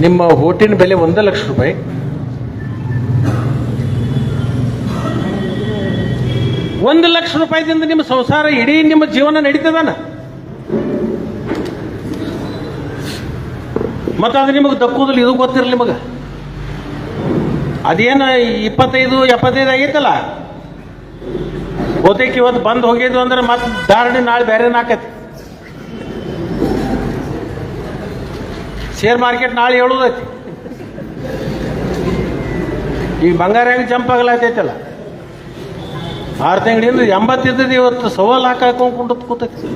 ನಿಮ್ಮ ಓಟಿನ ಬೆಲೆ ಒಂದು ಲಕ್ಷ ರೂಪಾಯಿ. ಒಂದು ಲಕ್ಷ ರೂಪಾಯಿದಿಂದ ನಿಮ್ಮ ಸಂಸಾರ ಇಡೀ ನಿಮ್ಮ ಜೀವನ ನಡೀತದಾನ? ಮತ್ತು ಅದು ನಿಮಗೆ ದಕ್ಕುದಿಲ್ಲ, ಇದು ಗೊತ್ತಿರಲಿ ನಿಮಗೆ. ಅದೇನು ಇಪ್ಪತ್ತೈದು, ಎಪ್ಪತ್ತೈದು ಆಗೈತಲ್ಲ? ಬಹುತೇಕ ಇವತ್ತು ಬಂದು ಹೋಗಿದ್ವು ಅಂದ್ರೆ ಮತ್ತೆ ಧಾರಣೆ ನಾಳೆ ಬೇರೆ ಆಕತಿ ಶೇರ್ ಮಾರ್ಕೆಟ್ ನಾಳೆ ಹೇಳುದೈತಿ ಈಗ ಬಂಗಾರ ಹೆಂಗೆ ಜಂಪ್ ಆರು ತಿಂಗಳಿಂದ ಎಂಬತ್ತಿದ್ದದ್ದು ಇವತ್ತು ಸವಾಲು ಹಾಕೊಂಡು ಕುಂಟತ್ ಕೂತೈತಿ.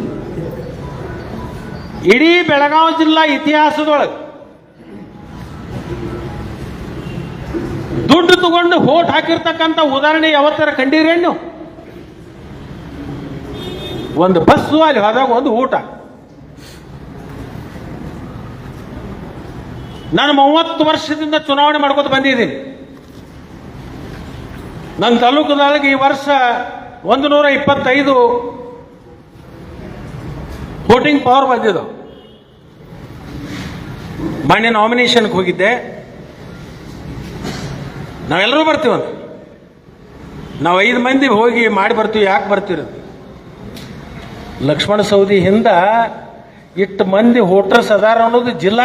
ಇಡೀ ಬೆಳಗಾವಿ ಜಿಲ್ಲಾ ಇತಿಹಾಸದೊಳಗೆ ದುಡ್ಡು ತಗೊಂಡು ಹೋಟ್ ಹಾಕಿರ್ತಕ್ಕಂಥ ಉದಾಹರಣೆ ಯಾವತ್ತರ ಕಂಡಿರೇನು ಒಂದು ಬಸ್ಸು ಅಲ್ಲಿ ಹೋದಾಗ ಒಂದು ಊಟ. ನಾನು ಮೂವತ್ತು ವರ್ಷದಿಂದ ಚುನಾವಣೆ ಮಾಡ್ಕೋತ ಬಂದಿದ್ದೀನಿ. ನನ್ನ ತಾಲೂಕಿನೊಳಗೆ ಈ ವರ್ಷ ಒಂದು ನೂರ ಇಪ್ಪತ್ತೈದು ವೋಟಿಂಗ್ ಪವರ್ ಬಂದಿದ್ದು. ಮಾನ್ಯ ನಾಮಿನೇಷನ್ಗೆ ಹೋಗಿದ್ದೆ. ನಾವೆಲ್ಲರೂ ಬರ್ತೀವಂತ ನಾವು ಐದು ಮಂದಿ ಹೋಗಿ ಮಾಡಿ ಬರ್ತೀವಿ, ಯಾಕೆ ಬರ್ತೀರಿ ಲಕ್ಷ್ಮಣ ಸೌದಿ ಹಿಂದ ಇಟ್ಟು ಮಂದಿ ವೋಟರ್ಸ್ ಅದಾರ ಅನ್ನೋದು ಜಿಲ್ಲಾ